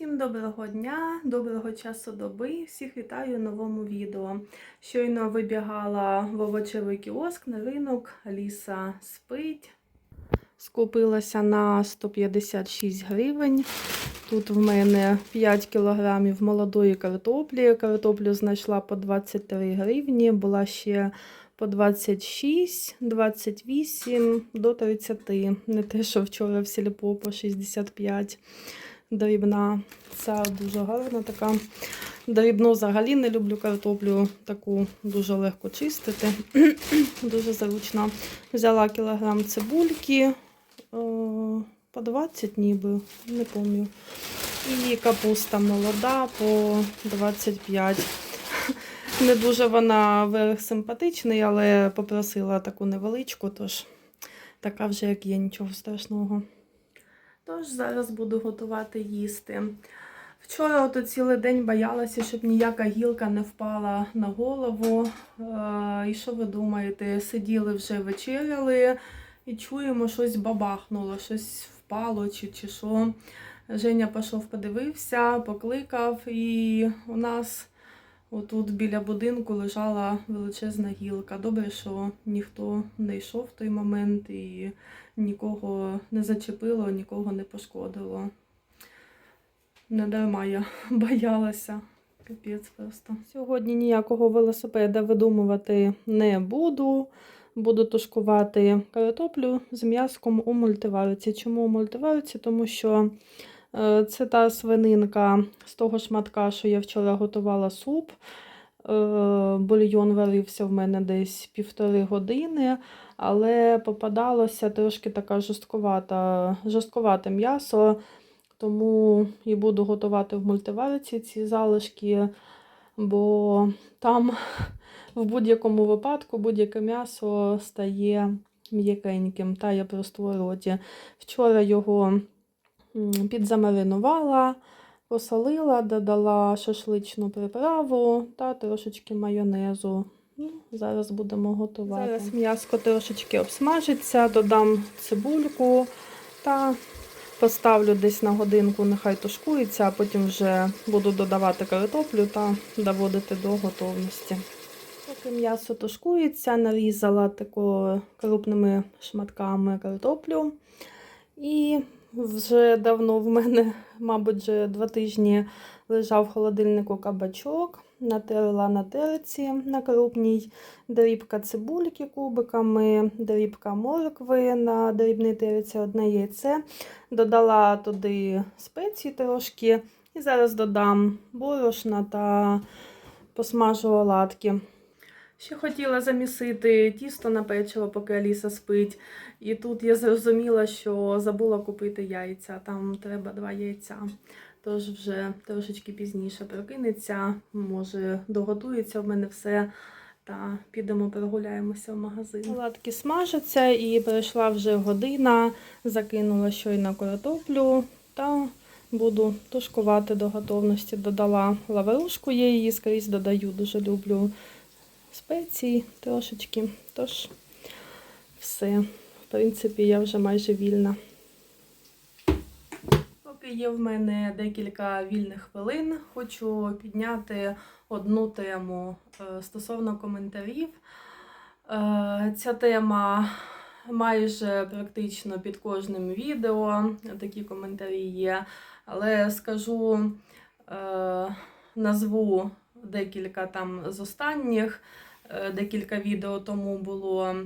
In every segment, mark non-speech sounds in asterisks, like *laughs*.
Всім доброго дня, доброго часу доби. Всіх вітаю в новому відео. Щойно вибігала в овочевий кіоск на ринок. Аліса спить. Скупилася на 156 гривень. Тут в мене 5 кілограмів молодої картоплі. Картоплю знайшла по 23 гривні, була ще по 26, 28 до 30. Не те, що вчора в сільпо по 65 дрібна. Ця дуже гарна така. Дрібну взагалі не люблю картоплю, таку дуже легко чистити. *clears throat* дуже зручно. Взяла кілограм цибульки е, по 20 ніби, не пам'ятаю. І капуста молода по 25. *laughs* Не дуже вона верх симпатичний, але попросила таку невеличку, тож така вже як є, нічого страшного. Тож зараз буду готувати їсти. Вчора ото цілий день боялася, щоб ніяка гілка не впала на голову. Е, І що ви думаєте? Сиділи вже вечеряли і чуємо, щось бабахнуло, щось впало чи, чи що. Женя пішов, подивився, покликав, і у нас отут біля будинку лежала величезна гілка. Добре, що ніхто не йшов в той момент і нікого не зачепило, нікого не пошкодило. Не дарма я *laughs* боялася. Капець просто. Сьогодні ніякого велосипеда видумувати не буду. Буду тушкувати картоплю з м'яском у мультиварці. Чому у мультиварці? Тому що це та свининка з того шматка, що я вчора готувала суп. Е, Бульйон варився в мене десь півтори години, але попадалося трошки така жорстковата, жорстковате м'ясо, тому і буду готувати в мультиварці ці залишки, бо там в будь-якому випадку будь-яке м'ясо стає м'якеньким, та я просто в роті. Вчора його підзамаринувала, посолила, додала шашличну приправу та трошечки майонезу. Ну, зараз будемо готувати. Зараз м'яско трошечки обсмажиться, додам цибульку та поставлю десь на годинку, нехай тушкується, а потім вже буду додавати картоплю та доводити до готовності. Поки м'ясо тушкується, нарізала тако крупними шматками картоплю. І вже давно в мене, *laughs* мабуть, вже два тижні лежав в холодильнику кабачок, натерла на терці на крупній, дрібка цибульки кубиками, дрібка моркви на дрібній терці, одне яйце. Додала туди спеції трошки. І зараз додам борошна та посмажу оладки. Ще хотіла замісити тісто на печиво, поки Аліса спить. І тут я зрозуміла, що забула купити яйця. Там треба два яйця. Тож вже трошечки пізніше прокинеться, може доготується в мене все. Та підемо прогуляємося в магазин. Оладки смажаться і пройшла вже година, закинула щойно картоплю та буду тушкувати до готовності. Додала лаврушку, я її скрізь додаю, дуже люблю спеції трошечки. Тож все. Принципі, я вже майже вільна. Поки є в мене декілька вільних хвилин, хочу підняти одну тему е, стосовно коментарів. Е, Ця тема майже практично під кожним відео, такі коментарі є. Але скажу, е, назву декілька там з останніх, декілька відео тому було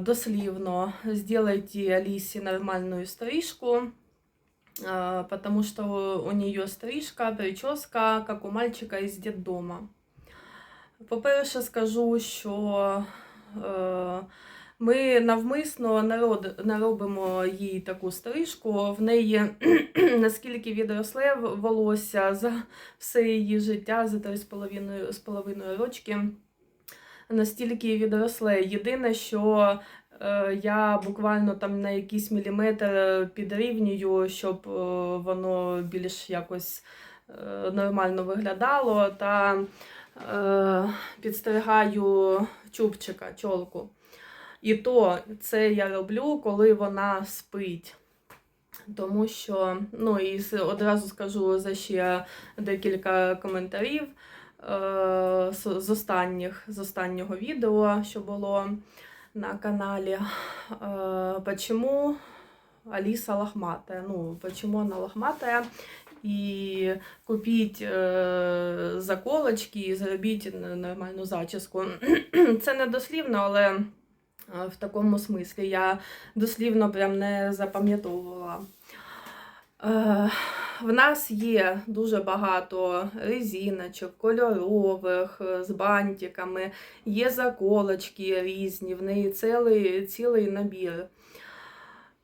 дослівно «Сделайте Алисе нормальную стрижку», е, потому что у нее стрижка, прическа, как у мальчика из детдома. По-перше, скажу, що е, ми навмисно народ, наробимо їй таку стрижку. В неї *clears throat* наскільки відросле волосся за все її життя, за 3,5 з половиною рочки, настільки відросле. Єдине, що е, я буквально там на якийсь міліметр підрівнюю, щоб е, воно більш якось е, нормально виглядало. Та е, підстригаю чубчика, чолку. І то це я роблю, коли вона спить. тому що, ну і одразу скажу за ще декілька коментарів е, з, з останніх, з останнього відео, що було на каналі. Е, почему Алиса лохматая? Ну, почему она лохматая? І купіть е, заколочки і зробіть нормальну зачіску. *clears throat* Це не дослівно, але е, в такому смислі я дослівно прям не запам'ятовувала. В нас є дуже багато резиночок, кольорових, е, з бантиками, є заколочки різні, в неї цілий, цілий набір.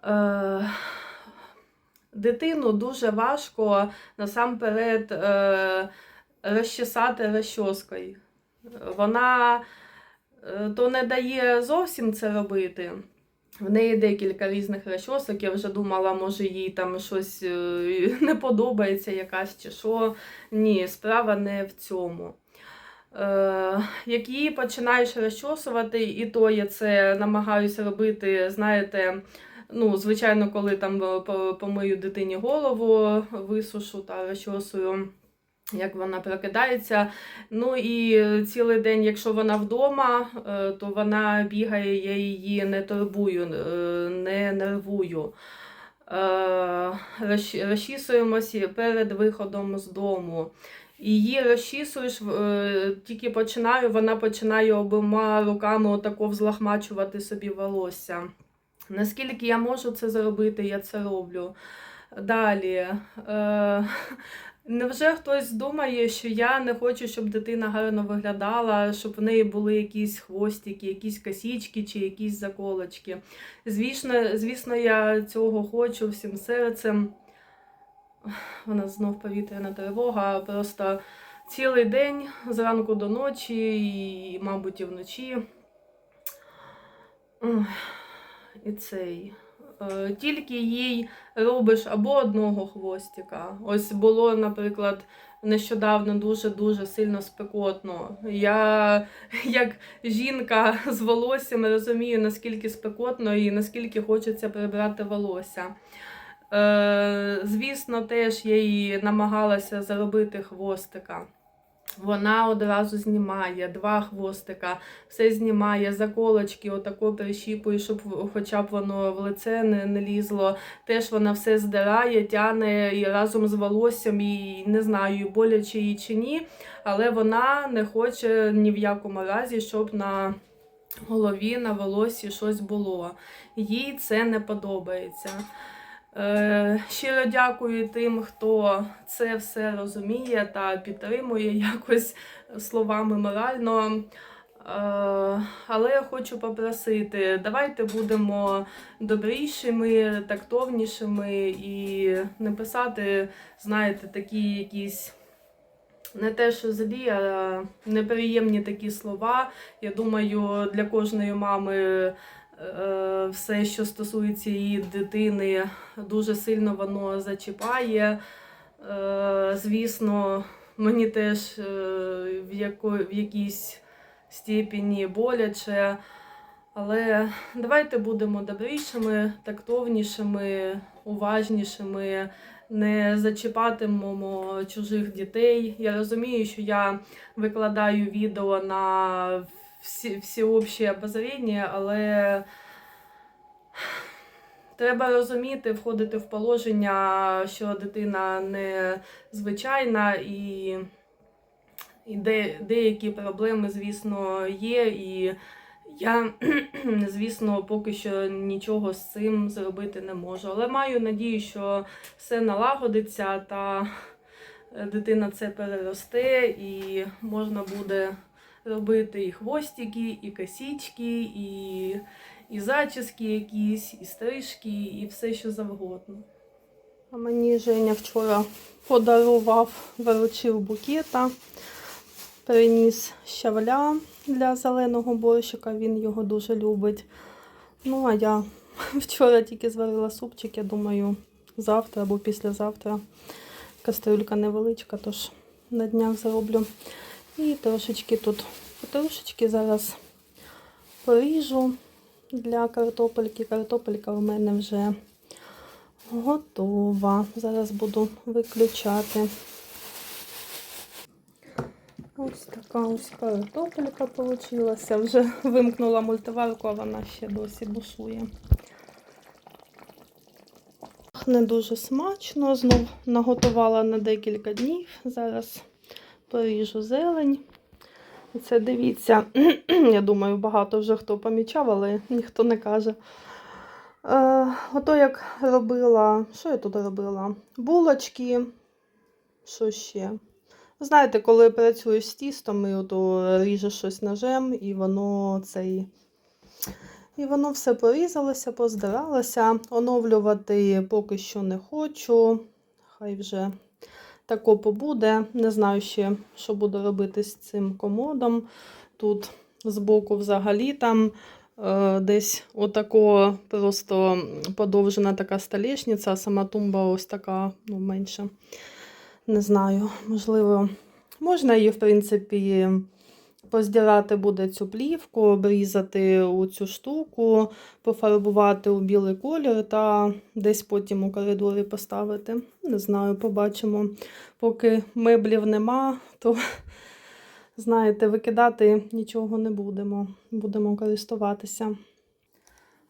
Е, дитину дуже важко насамперед е, розчесати розчоскою. Вона то не дає зовсім це робити. В неї декілька різних розчосок. Я вже думала, може їй там щось е, не подобається якась чи що. Ні, справа не в цьому. Е, як її починаєш розчосувати, і то я це намагаюся робити, знаєте, ну, звичайно, коли там е, помию дитині голову, висушу та розчосую. Як вона прокидається. Ну і цілий день, якщо вона вдома, е, то вона бігає, я її не турбую, е, не нервую. Е, Розчісуємося перед виходом з дому. Її розчісуєш, тільки починаю, вона починає обома руками отако взлахмачувати собі волосся. Наскільки я можу це зробити, я це роблю. Далі. Невже хтось думає, що я не хочу, щоб дитина гарно виглядала, щоб в неї були якісь хвостики, якісь косічки чи якісь заколочки? Звісно, звісно, я цього хочу всім серцем. Вона знов повітряна тривога, просто цілий день зранку до ночі, і, мабуть, і вночі. І цей. Е, Тільки їй робиш або одного хвостика. Ось було, наприклад, нещодавно дуже-дуже сильно спекотно. Я, як жінка з волоссям, розумію, наскільки спекотно і наскільки хочеться прибрати волосся. Е, звісно, теж я їй намагалася заробити хвостика. Вона одразу знімає два хвостика, все знімає, заколочки, отако прищіпує, щоб хоча б воно в лице не, не лізло. Теж вона все здирає, тяне і разом з волоссям, і не знаю, боляче їй чи ні, але вона не хоче ні в якому разі, щоб на голові, на волосі щось було. Їй це не подобається. Е, Щиро дякую тим, хто це все розуміє та підтримує якось словами морально. Е, Але я хочу попросити, давайте будемо добрішими, тактовнішими і не писати, знаєте, такі якісь. Не те, що злі, а неприємні такі слова. Я думаю, для кожної мами все, що стосується її дитини, дуже сильно воно зачіпає. Е, Звісно, мені теж е, в, яко, в якійсь степені боляче. Але давайте будемо добрішими, тактовнішими, уважнішими, не зачіпатимемо чужих дітей. Я розумію, що я викладаю відео на всі, всеобще обозріння, але треба розуміти, входити в положення, що дитина не звичайна і, і де, деякі проблеми, звісно, є. І я, *clears throat* звісно, поки що нічого з цим зробити не можу. Але маю надію, що все налагодиться та дитина це переросте і можна буде робити і хвостики, і косічки, і, і зачіски якісь, і стрижки, і все, що завгодно. А мені Женя вчора подарував, виручив букета, приніс щавля для зеленого борщика, він його дуже любить. Ну, а я *laughs* вчора тільки зварила супчик, я думаю, завтра або післязавтра. Кастрюлька невеличка, тож на днях зроблю. І трошечки тут трошечки зараз поріжу для картопельки. Картопелька у мене вже Готова. Зараз буду виключати. Ось така ось картопелька вийшла. Вже вимкнула мультиварку, а вона ще досі бушує. Пахне дуже смачно. Знов наготувала на декілька днів. Зараз поріжу зелень. Це дивіться, *clears throat* я думаю, багато вже хто помічав, але ніхто не каже. Е, ото як робила, що я тут робила? Булочки, що ще? Знаєте, коли працюєш з тістом і ото ріжеш щось ножем, і воно цей. І воно все порізалося, поздиралося. Оновлювати поки що не хочу. Хай вже тако побуде. Не знаю ще, що буду робити з цим комодом. Тут збоку взагалі там е, десь отако просто подовжена така столішниця, а сама тумба ось така, ну, менша. Не знаю, можливо, можна її, в принципі, поздирати буде цю плівку, обрізати цю штуку, пофарбувати у білий колір та десь потім у коридорі поставити. Не знаю, побачимо. Поки меблів нема, то, *laughs* знаєте, викидати нічого не будемо. Будемо користуватися.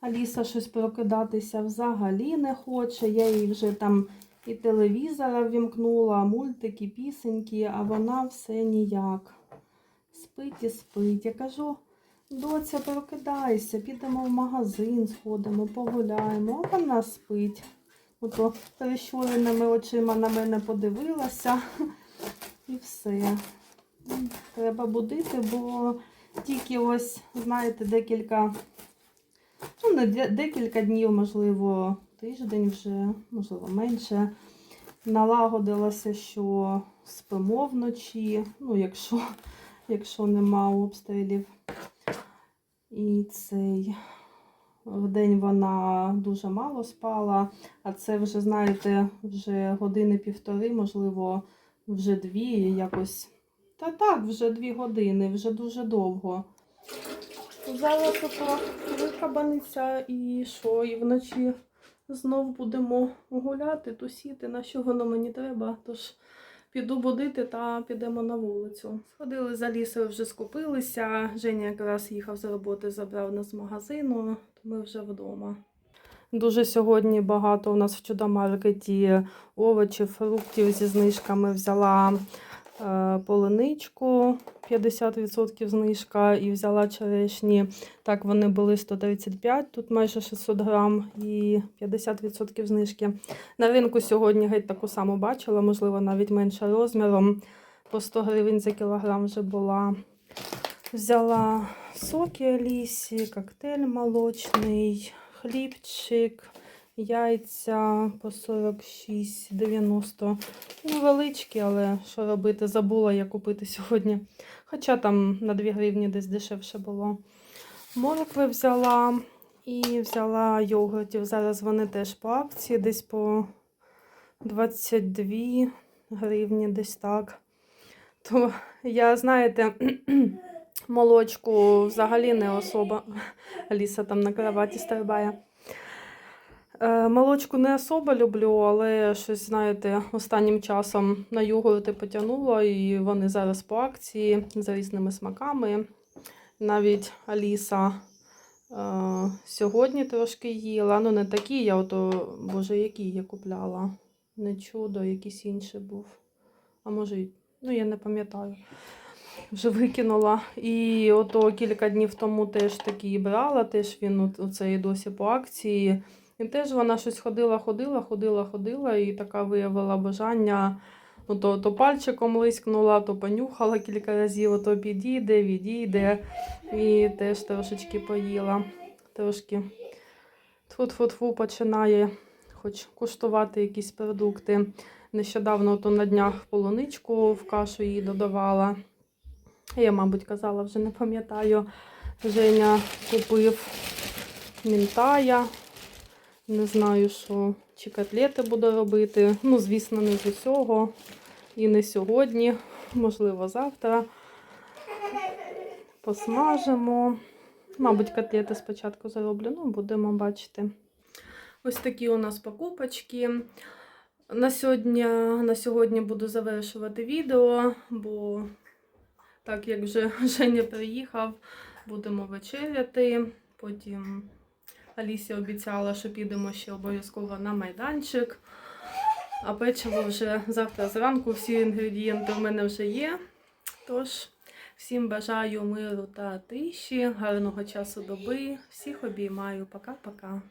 Аліса щось прокидатися взагалі не хоче. Я їй вже там і телевізора вімкнула, мультики, пісеньки, а вона все ніяк. Спить і спить. Я кажу, доця, прокидайся, підемо в магазин, сходимо, погуляємо. А вона спить. Ото перещуреними очима на мене подивилася. І все. Треба будити, бо тільки ось, знаєте, декілька, ну, не декілька днів, можливо, тиждень вже, можливо, менше. Налагодилося, що спимо вночі, ну, якщо, якщо нема обстрілів. І цей вдень вона дуже мало спала, а це вже, знаєте, вже години півтори, можливо, вже дві, якось. Та так, вже дві години, вже дуже довго. Зараз ото викабаниться і що, і вночі знов будемо гуляти, тусіти, на що воно мені треба. Тож піду будити та підемо на вулицю. Сходили за лісою, вже скупилися. Женя якраз їхав з роботи, забрав нас з магазину, то ми вже вдома. Дуже сьогодні багато у нас в чудомаркеті овочів, фруктів зі знижками взяла полуничку 50% знижка і взяла черешні. Так, вони були 135, тут майже 600 грам і 50% знижки. На ринку сьогодні геть таку саму бачила, можливо, навіть менше розміром. По 100 гривень за кілограм вже була. Взяла соки Алісі, коктейль молочний, хлібчик, яйця по 46,90. Невеличкі, але що робити, забула я купити сьогодні. Хоча там на 2 гривні десь дешевше було. Моркви взяла і взяла йогуртів. Зараз вони теж по акції, десь по 22 гривні, десь так. То я, знаєте, *clears throat* молочку взагалі не особа. Аліса там на кроваті стрибає. Е, Молочку не особо люблю, але щось, знаєте, останнім часом на йогурти потягнула, і вони зараз по акції з різними смаками. Навіть Аліса е, сьогодні трошки їла. Ну, не такі, я ото, боже, які я купляла. Не чудо, якийсь інший був. А може, ну я не пам'ятаю. Вже викинула. І ото кілька днів тому теж такий брала, теж він оце і досі по акції. І теж вона щось ходила, ходила, ходила, ходила, і така виявила бажання. Ну, то, то пальчиком лискнула, то понюхала кілька разів, то підійде, відійде. І теж трошечки поїла. Трошки тфу-тфу-тфу починає хоч куштувати якісь продукти. Нещодавно то на днях полуничку в кашу їй додавала. Я, мабуть, казала, вже не пам'ятаю. Женя купив мінтая. Не знаю, що чи котлети буду робити. Ну, звісно, не з усього. І не сьогодні, можливо, завтра. Посмажимо. Мабуть, котлети спочатку зароблю, ну, будемо бачити. Ось такі у нас покупочки. На сьогодні, на сьогодні буду завершувати відео, бо так як вже *laughs* Женя приїхав, будемо вечеряти. Потім Алісі обіцяла, що підемо ще обов'язково на майданчик. А печиво вже завтра зранку, всі інгредієнти в мене вже є. Тож, всім бажаю миру та тиші, гарного часу доби. Всіх обіймаю. Пока-пока.